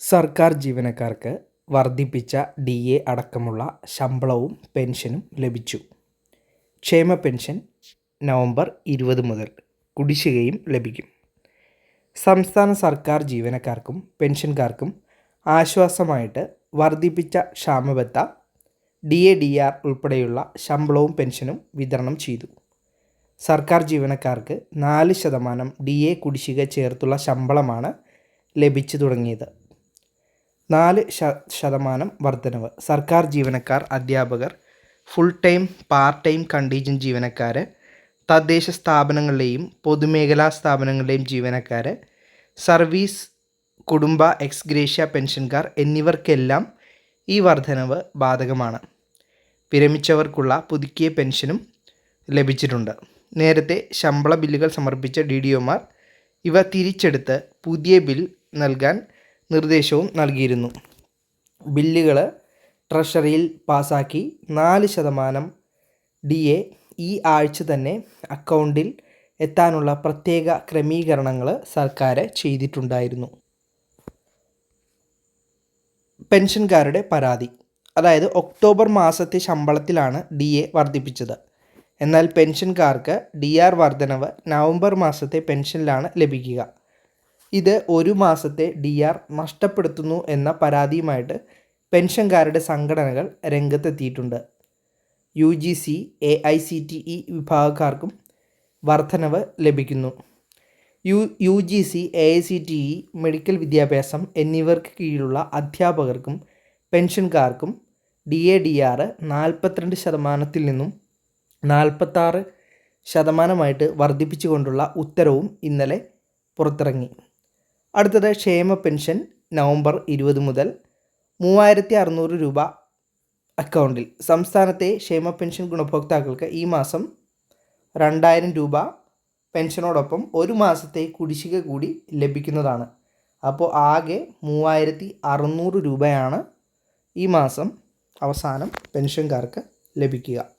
സർക്കാർ ജീവനക്കാർക്ക് വർദ്ധിപ്പിച്ച ഡി എ അടക്കമുള്ള ശമ്പളവും പെൻഷനും ലഭിച്ചു. ക്ഷേമ പെൻഷൻ നവംബർ ഇരുപത് മുതൽ കുടിശ്ശികയും ലഭിക്കും. സംസ്ഥാന സർക്കാർ ജീവനക്കാർക്കും പെൻഷൻകാർക്കും ആശ്വാസമായിട്ട് വർദ്ധിപ്പിച്ച ക്ഷാമബത്ത ഡി എ ഡി ആർ ഉൾപ്പെടെയുള്ള ശമ്പളവും പെൻഷനും വിതരണം ചെയ്തു. സർക്കാർ ജീവനക്കാർക്ക് നാല് ശതമാനം ഡി എ കുടിശ്ശിക ചേർത്തുള്ള ശമ്പളമാണ് ലഭിച്ചു തുടങ്ങിയത്. നാല് ശതമാനം വർധനവ്. സർക്കാർ ജീവനക്കാർ അധ്യാപകർ full time part time contingent ജീവനക്കാർ തദ്ദേശ സ്ഥാപനങ്ങളിലെയും പൊതുമേഖലാ സ്ഥാപനങ്ങളിലെയും ജീവനക്കാർ സർവീസ് കുടുംബ എക്സ്ഗ്രേഷ്യ പെൻഷൻകാർ എന്നിവർക്കെല്ലാം ഈ വർധനവ് ബാധകമാണ്. വിരമിച്ചവർക്കുള്ള പുതുക്കിയ പെൻഷനും ലഭിച്ചിട്ടുണ്ട്. നേരത്തെ ശമ്പള ബില്ലുകൾ സമർപ്പിച്ച ഡി ഡി ഒമാർ ഇവ തിരിച്ചെടുത്ത് പുതിയ ബിൽ നൽകാൻ നിർദ്ദേശവും നൽകിയിരുന്നു. ബില്ലുകൾ ട്രഷറിയിൽ പാസാക്കി നാല് ശതമാനം ഡി എ ഈ ആഴ്ച തന്നെ അക്കൗണ്ടിൽ എത്താനുള്ള പ്രത്യേക ക്രമീകരണങ്ങൾ സർക്കാർ ചെയ്തിട്ടുണ്ടായിരുന്നു. പെൻഷൻകാരുടെ പരാതി. അതായത് ഒക്ടോബർ മാസത്തെ ശമ്പളത്തിലാണ് ഡി എ വർദ്ധിപ്പിച്ചത്. എന്നാൽ പെൻഷൻകാർക്ക് ഡി ആർ വർധനവ് നവംബർ മാസത്തെ പെൻഷനിലാണ് ലഭിക്കുക. ഇത് ഒരു മാസത്തെ ഡി ആർ നഷ്ടപ്പെടുത്തുന്നു എന്ന പരാതിയുമായിട്ട് പെൻഷൻകാരുടെ സംഘടനകൾ രംഗത്തെത്തിയിട്ടുണ്ട്. U G C A I C T E വിഭാഗക്കാർക്കും വർധനവ് ലഭിക്കുന്നു. U U G C A I C T E medical വിദ്യാഭ്യാസം എന്നിവർക്ക് കീഴിലുള്ള അധ്യാപകർക്കും പെൻഷൻകാർക്കും ഡി എ ഡി ആർ നാൽപ്പത്തിരണ്ട് ശതമാനത്തിൽ നിന്നും നാൽപ്പത്താറ് ശതമാനമായിട്ട് വർദ്ധിപ്പിച്ചുകൊണ്ടുള്ള ഉത്തരവും ഇന്നലെ പുറത്തിറങ്ങി. അടുത്തത് ക്ഷേമ പെൻഷൻ നവംബർ ഇരുപത് മുതൽ മൂവായിരത്തി അറുന്നൂറ് രൂപ അക്കൗണ്ടിൽ. സംസ്ഥാനത്തെ ക്ഷേമ പെൻഷൻ ഗുണഭോക്താക്കൾക്ക് ഈ മാസം രണ്ടായിരം രൂപ പെൻഷനോടൊപ്പം ഒരു മാസത്തെ കുടിശ്ശിക കൂടി ലഭിക്കുന്നതാണ്. അപ്പോൾ ആകെ മൂവായിരത്തി അറുന്നൂറ് രൂപയാണ് ഈ മാസം അവസാനം പെൻഷൻകാർക്ക് ലഭിക്കുക.